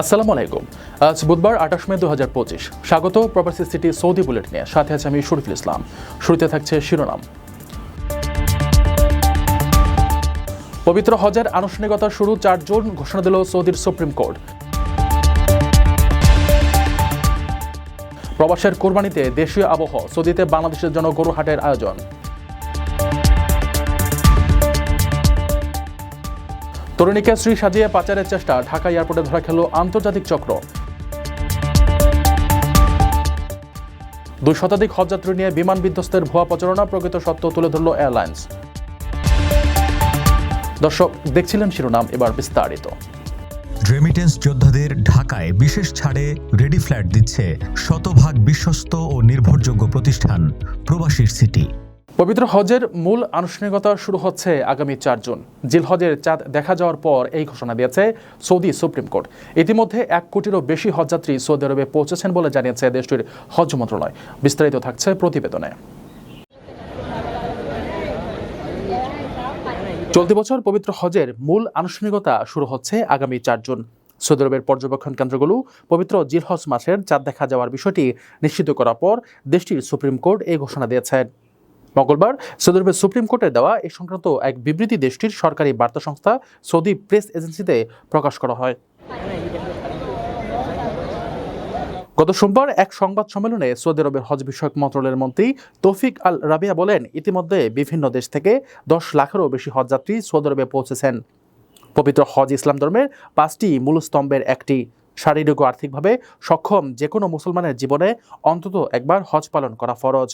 আসসালামু আলাইকুম। আজ বুধবার আঠাশ মে দু হাজার পঁচিশ। স্বাগত প্রবাসী সিটি সৌদি বুলেটিনে সাথে আছে আমি শরীফুল ইসলাম। শুরুতে থাকছে শিরোনাম। পবিত্র হজের আনুষ্ঠানিকতা শুরু চার জুন, ঘোষণা দিল সৌদির সুপ্রিম কোর্ট। প্রবাসের কোরবানিতে দেশীয় আবহ সৌদিতে বাংলাদেশের জন্য গরু হাটের আয়োজন। তরুণীকে শ্রী সাজিয়ে পাচারের চেষ্টা, ঢাকা এয়ারপোর্টে ধরা খেল আন্তর্জাতিক চক্র। দুই শতাধিক হজযাত্রী নিয়ে বিমান বিধ্বস্তের ভুয়া প্রচারণা, প্রকৃত সত্য তুলে ধরল এয়ারলাইন্স। দর্শক, দেখছিলেন শিরোনাম, এবার বিস্তারিত। রেমিটেন্স যোদ্ধাদের ঢাকায় বিশেষ ছাড়ে রেডি ফ্ল্যাট দিচ্ছে শতভাগ বিশ্বস্ত ও নির্ভরযোগ্য প্রতিষ্ঠান, প্রবাসীর সিটি। পবিত্র হজের মূল আনুষ্ঠানিকতা শুরু হচ্ছে আগামী চার জুন। জিল হজের চাঁদ দেখা যাওয়ার পর এই ঘোষণা দিয়েছে সৌদি সুপ্রিম কোর্ট। ইতিমধ্যে এক কোটিরও বেশি হজযাত্রী সৌদি আরবে পৌঁছেছেন বলে জানিয়েছে দেশটির হজ মন্ত্রণালয়। বিস্তারিত থাকছে প্রতিবেদনে। চলতি বছর পবিত্র হজের মূল আনুষ্ঠানিকতা শুরু হচ্ছে আগামী চার জুন। সৌদি আরবের পর্যবেক্ষণ কেন্দ্রগুলো পবিত্র জিলহজ মাসের চাঁদ দেখা যাওয়ার বিষয়টি নিশ্চিত করার পর দেশটির সুপ্রিম কোর্ট এই ঘোষণা দিয়েছেন মঙ্গলবার সৌদি আরবের সুপ্রিম কোর্টের দেওয়া এই সংক্রান্ত এক বিবৃতি দেশটির সরকারি বার্তা সংস্থা সৌদি প্রেস এজেন্সিতে প্রকাশ করা হয়। গত সোমবার এক সংবাদ সম্মেলনে সৌদি আরবের হজ বিষয়ক মন্ত্রণালয়ের মন্ত্রী তৌফিক আল রাবিয়া বলেন, ইতিমধ্যে বিভিন্ন দেশ থেকে দশ লাখেরও বেশি হজযাত্রী সৌদি আরবে পৌঁছেছেন। পবিত্র হজ ইসলাম ধর্মের পাঁচটি মূল স্তম্ভের একটি। শারীরিক ও আর্থিকভাবে সক্ষম যে কোনো মুসলমানের জীবনে অন্তত একবার হজ পালন করা ফরজ।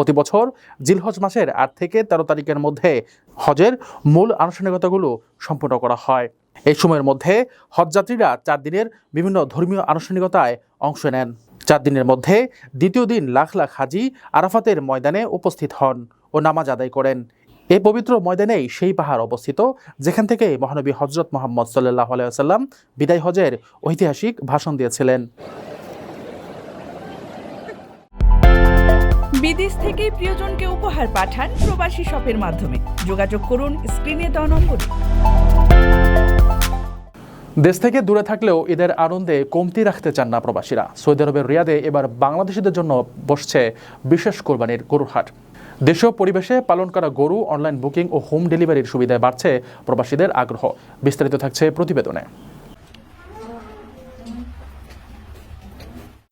প্রতি বছর জিলহজ মাসের আট থেকে তেরো তারিখের মধ্যে হজের মূল আনুষ্ঠানিকতাগুলো সম্পন্ন করা হয়। এই সময়ের মধ্যে হজযাত্রীরা চার দিনের বিভিন্ন ধর্মীয় আনুষ্ঠানিকতায় অংশ নেন। চার দিনের মধ্যে দ্বিতীয় দিন লাখ লাখ হাজি আরাফাতের ময়দানে উপস্থিত হন ও নামাজ আদায় করেন। এই পবিত্র ময়দানেই সেই পাহাড় অবস্থিত, যেখান থেকে মহানবী হজরত মোহাম্মদ সাল্লাহ আলাইসাল্লাম বিদায় হজের ঐতিহাসিক ভাষণ দিয়েছিলেন। বিদেশ থেকে প্রিয়জনকে উপহার পাঠান প্রবাসী শপের মাধ্যমে। যোগাযোগ করুন, স্ক্রিনে দেওয়া নম্বরে। দেশ থেকে দূরে থাকলেও ঈদের আনন্দে কমতি রাখতে চান না প্রবাসীরা। সৌদি আরবের রিয়াদে এবার বাংলাদেশিদের জন্য বসছে বিশেষ কোরবানির গরুর হাট। দেশীয় পরিবেশে পালন করা গরু, অনলাইন বুকিং ও হোম ডেলিভারির সুবিধায় বাড়ছে প্রবাসীদের আগ্রহ। বিস্তারিত থাকছে প্রতিবেদনে।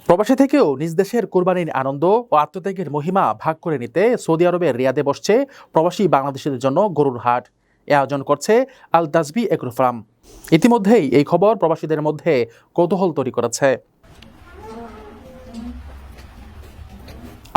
প্রবাসী থেকেও নিজ দেশের কোরবানির আনন্দ ও আত্মত্যাগের মহিমা ভাগ করে নিতে সৌদি আরবের রিয়াদে বসছে প্রবাসী বাংলাদেশিদের জন্য গরুর হাট। এ আয়োজন করছে আল তাজবি এগ্রো ফার্ম। ইতিমধ্যেই এই খবর প্রবাসীদের মধ্যে কৌতূহল তৈরি করেছে।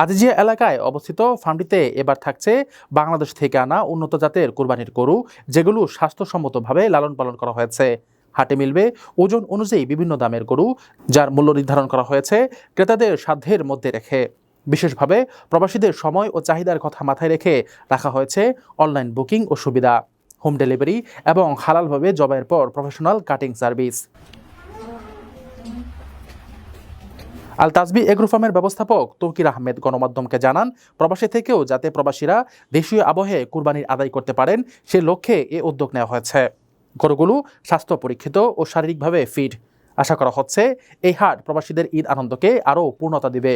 আজিজিয়া এলাকায় অবস্থিত ফার্মটিতে এবার থাকছে বাংলাদেশ থেকে আনা উন্নত জাতের কোরবানির গরু, যেগুলো স্বাস্থ্যসম্মতভাবে লালন পালন করা হয়েছে। হাটে মিলবে। ওজন অনুযায়ী বিভিন্ন দামের গরু, যার মূল্য নির্ধারণ করা হয়েছে, ক্রেতাদের সাধ্যের মধ্যে রেখে। বিশেষভাবে প্রবাসীদের সময় ও চাহিদার কথা মাথায় রেখে রাখা হয়েছে অনলাইন বুকিং ও সুবিধা, হোম ডেলিভারি এবং হালালভাবে জবাইয়ের পর প্রফেশনাল কাটিং সার্ভিস। আল তাজবি এগ্রো ফার্মের ব্যবস্থাপক তৌকির আহমেদ গণমাধ্যমকে জানান, প্রবাসী থেকেও যাতে প্রবাসীরা দেশীয় আবহে কুরবানির আদায় করতে পারেন, সে লক্ষ্যে এ উদ্যোগ নেওয়া হয়েছে। গরুগুলো স্বাস্থ্য পরীক্ষিত ও শারীরিকভাবে ফিট আশা করা হচ্ছে, এই হাট প্রবাসীদের ঈদ আনন্দকে আরও পূর্ণতা দিবে।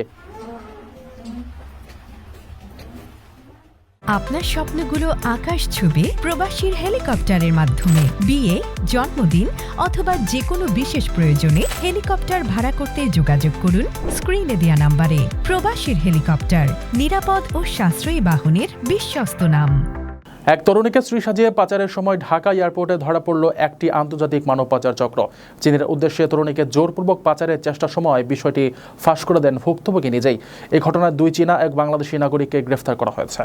আপনার স্বপ্নগুলো আকাশ ছুবে প্রবাসীর হেলিকপ্টারের মাধ্যমে। বিয়ে, জন্মদিন অথবা যে কোনো বিশেষ প্রয়োজনে হেলিকপ্টার ভাড়া করতে যোগাযোগ করুন স্ক্রিনে দেয়া নাম্বারে। প্রবাসীর হেলিকপ্টার, নিরাপদ ও সাশ্রয়ী বাহনের বিশ্বস্ত নাম। এক তরুণীকে শ্রী সাজিয়ে পাচারের সময় ঢাকা এয়ারপোর্টে ধরা পড়ল একটি আন্তর্জাতিক মানব পাচার চক্র। চীনের উদ্দেশ্যে তরুণীকে জোরপূর্বক পাচারের চেষ্টার সময় বিষয়টি ফাঁস করে দেন ভুক্তভোগী নিজেই। এই ঘটনায় দুই চীনা, এক বাংলাদেশি নাগরিককে গ্রেফতার করা হয়েছে।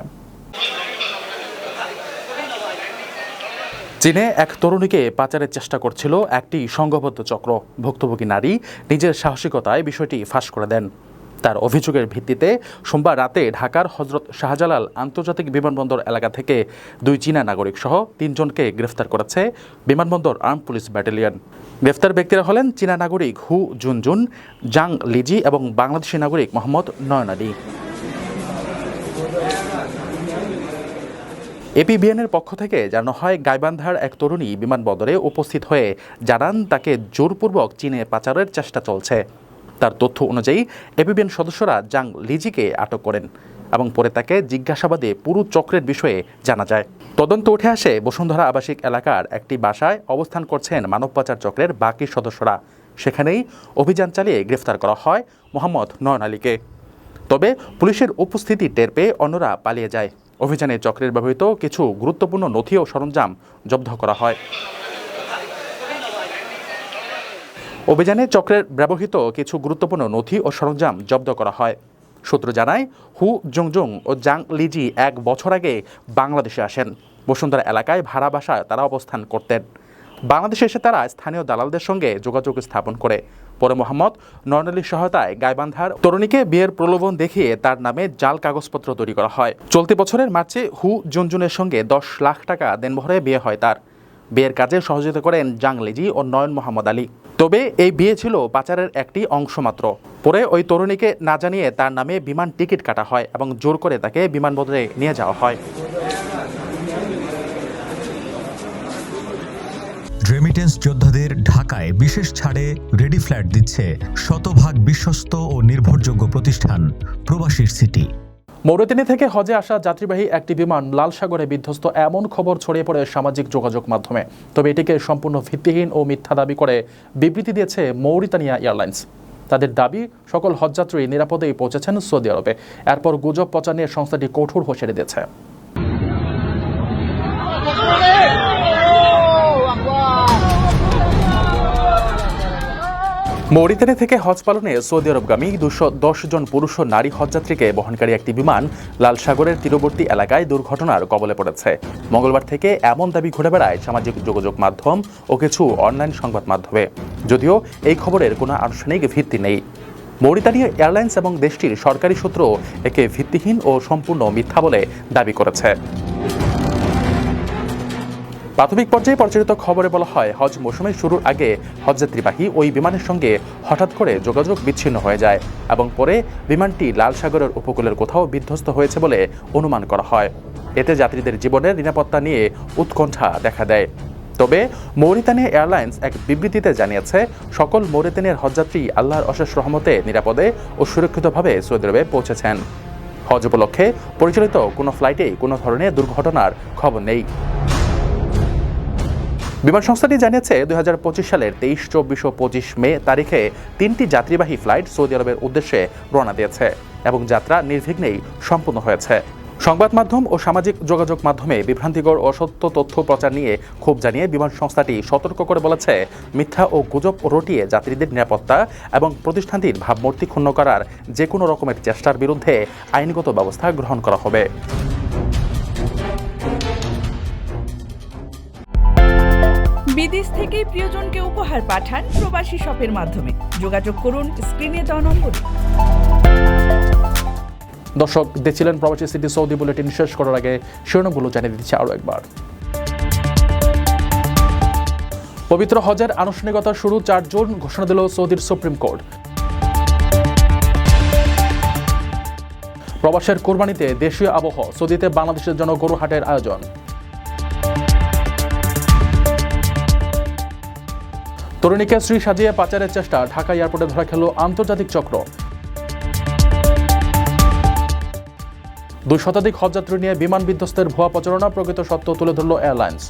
চীনে এক তরুণীকে পাচারের চেষ্টা করছিল একটি সংঘবদ্ধ চক্র। ভুক্তভোগী নারী নিজের সাহসিকতায় বিষয়টি ফাঁস করে দেন। তার অভিযোগের ভিত্তিতে সোমবার রাতে ঢাকার হজরত শাহজালাল আন্তর্জাতিক বিমানবন্দর এলাকা থেকে দুই চীনা নাগরিক সহ তিনজনকে গ্রেফতার করেছে বিমানবন্দর আর্ম পুলিশ ব্যাটালিয়ন। গ্রেফতার ব্যক্তিরা হলেন চীনা নাগরিক হু জুনজুন, জাং লিজি এবং বাংলাদেশি নাগরিক মোহাম্মদ নয়ন আলী। এপিবিএনের পক্ষ থেকে জানানো হয়, গাইবান্ধার এক তরুণী বিমানবন্দরে উপস্থিত হয়ে জানান, তাকে জোরপূর্বক চীনে পাচারের চেষ্টা চলছে। তার তথ্য অনুযায়ী, এপিবিএন সদস্যরা জাং লিজিকে আটক করেন এবং পরে তাকে জিজ্ঞাসাবাদে পুরো চক্রের বিষয়ে জানা যায়। তদন্ত উঠে আসে, বসুন্ধরা আবাসিক এলাকার একটি বাসায় অবস্থান করছেন মানব পাচার চক্রের বাকি সদস্যরা। সেখানেই অভিযান চালিয়ে গ্রেফতার করা হয় মোহাম্মদ নয়ন আলীকে। তবে পুলিশের উপস্থিতি টের পেয়ে অন্যরা পালিয়ে যায়। অভিযানে চক্রের ব্যবহৃত কিছু গুরুত্বপূর্ণ নথি ও সরঞ্জাম জব্দ করা হয়। অভিযানে চক্রের ব্যবহৃত কিছু গুরুত্বপূর্ণ নথি ও সরঞ্জাম জব্দ করা হয়। সূত্র জানায়, হু জুংজুং ও জাং লিজি এক বছর আগে বাংলাদেশে আসেন। বসুন্ধরা এলাকায় ভাড়া বাসায় তারা অবস্থান করতেন। বাংলাদেশে এসে তারা স্থানীয় দালালদের সঙ্গে যোগাযোগ স্থাপন করে। পরে মোহাম্মদ নয়নালীর সহায়তায় গাইবান্ধার তরুণীকে বিয়ের প্রলোভন দেখিয়ে তার নামে জাল কাগজপত্র তৈরি করা হয়। চলতি বছরের মার্চে হু জুনজুনের সঙ্গে দশ লাখ টাকা দেনমোহরে বিয়ে হয় তার। বিয়ের কাজে সহযোগিতা করেন জাং লিজি ও নয়ন মোহাম্মদ আলী। তবে এই বিয়ে ছিল পাচারের একটি অংশ মাত্র। পরে ওই তরুণীকে না জানিয়ে তার নামে বিমান টিকিট কাটা হয় এবং জোর করে তাকে বিমানবন্দরে নিয়ে যাওয়া হয়। রেমিটেন্স যোদ্ধাদের ঢাকায় বিশেষ ছাড়ে রেডি ফ্ল্যাট দিচ্ছে শতভাগ বিশ্বস্ত ও নির্ভরযোগ্য প্রতিষ্ঠান প্রবাসীর সিটি। মৌরতিনি থেকে হজে আসা যাত্রীবাহী একটি বিমান লাল সাগরে বিধ্বস্ত এমন খবর ছড়িয়ে পড়ে সামাজিক যোগাযোগ মাধ্যমে। তবে এটিকে সম্পূর্ণ ভিত্তিহীন ও মিথ্যা দাবি করে বিবৃতি দিয়েছে মৌরিতানিয়া এয়ারলাইন্স। তাদের দাবি, সকল হজযাত্রী নিরাপদেই পৌঁছেছেন সৌদি আরবে। এরপর গুজব প্রচার নিয়ে সংস্থাটি কঠোর হুঁশিয়ারি দিয়েছে। মৌরিতানি থেকে হজ পালনে সৌদি আরবগামী দুশো দশ জন পুরুষ ও নারী হজযাত্রীকে বহনকারী একটি বিমান লাল সাগরের তীরবর্তী এলাকায় দুর্ঘটনার কবলে পড়েছে। মঙ্গলবার থেকে এমন দাবি ঘুরে বেড়ায় সামাজিক যোগাযোগ মাধ্যম ও কিছু অনলাইন সংবাদ মাধ্যমে। যদিও এই খবরের কোনো আনুষ্ঠানিক ভিত্তি নেই। মৌরিতানিয়া এয়ারলাইন্স এবং দেশটির সরকারি সূত্র একে ভিত্তিহীন ও সম্পূর্ণ মিথ্যা বলে দাবি করেছে। প্রাথমিক পর্যায়ে পরিচালিত খবরে বলা হয়, হজ মৌসুমের শুরুর আগে হজযাত্রীবাহী ওই বিমানের সঙ্গে হঠাৎ করে যোগাযোগ বিচ্ছিন্ন হয়ে যায় এবং পরে বিমানটি লাল সাগরের উপকূলের কোথাও বিধ্বস্ত হয়েছে বলে অনুমান করা হয়। এতে যাত্রীদের জীবনের নিরাপত্তা নিয়ে উৎকণ্ঠা দেখা দেয়। তবে মৌরিতানিয়া এয়ারলাইন্স এক বিবৃতিতে জানিয়েছে, সকল মৌরিতানিয়ার হজযাত্রী আল্লাহর অশেষ রহমতে নিরাপদে ও সুরক্ষিতভাবে সৌদি আরবে পৌঁছেছেন। হজ উপলক্ষে পরিচালিত কোনো ফ্লাইটেই কোনো ধরনের দুর্ঘটনার খবর নেই। বিমান সংস্থাটি জানিয়েছে, দুই হাজার পঁচিশ সালের তেইশ, চব্বিশ ও পঁচিশ মে তারিখে তিনটি যাত্রীবাহী ফ্লাইট সৌদি আরবের উদ্দেশ্যে রওনা দিয়েছে এবং যাত্রা নির্বিঘ্নেই সম্পূর্ণ হয়েছে। সংবাদ মাধ্যম ও সামাজিক যোগাযোগ মাধ্যমে বিভ্রান্তিকর অসত্য তথ্য প্রচার নিয়ে ক্ষোভ জানিয়ে বিমান সংস্থাটি সতর্ক করে বলেছে, মিথ্যা ও গুজব রটিয়ে যাত্রীদের নিরাপত্তা এবং প্রতিষ্ঠানটির ভাবমূর্তি ক্ষুণ্ণ করার যে কোনো রকমের চেষ্টার বিরুদ্ধে আইনগত ব্যবস্থা গ্রহণ করা হবে। বিদেশ থেকে প্রিয়জনকে উপহার পাঠান প্রবাসী শপের মাধ্যমে। যোগাযোগ করুন, স্ক্রিনে দেওয়া নম্বরে। দর্শক, দেখছিলেন প্রবাসী সিটি সৌদি বুলেটিন শেষ করার আগে শিরোনামগুলো জানিয়ে দিচ্ছি আরও একবার। পবিত্র হজের আনুষ্ঠানিকতা শুরু চার জুন, ঘোষণা দিল সৌদির সুপ্রিম কোর্ট। প্রবাসের কোরবানিতে দেশীয় আবহ, সৌদিতে বাংলাদেশের জন্য গরু হাটের আয়োজন। তরুণীকে শ্রী সাজিয়ে পাচারের চেষ্টা, ঢাকা এয়ারপোর্টে ধরা খেল আন্তর্জাতিক চক্র। দুই শতাধিক হজযাত্রী নিয়ে বিমান বিধ্বস্তের ভুয়া প্রচারণা, প্রকৃত সত্য তুলে ধরল এয়ারলাইন্স।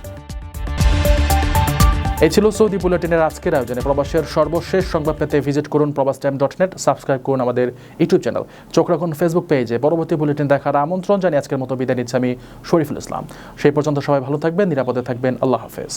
এই ছিল সৌদি বুলেটিনের আজকের আয়োজনে। প্রবাসের সর্বশেষ সংবাদ পেতে ভিজিট করুন প্রবাস টাইম ডট নেট সাবস্ক্রাইব করুন আমাদের ইউটিউব চ্যানেল। চোখ রাখুন ফেসবুক পেজে। পরবর্তী বুলেটিন দেখার আমন্ত্রণ জানিয়ে আজকের মতো বিদায় নিচ্ছি আমি শরীফুল ইসলাম। সেই পর্যন্ত সবাই ভালো থাকবেন, নিরাপদে থাকবেন। আল্লাহ হাফেজ।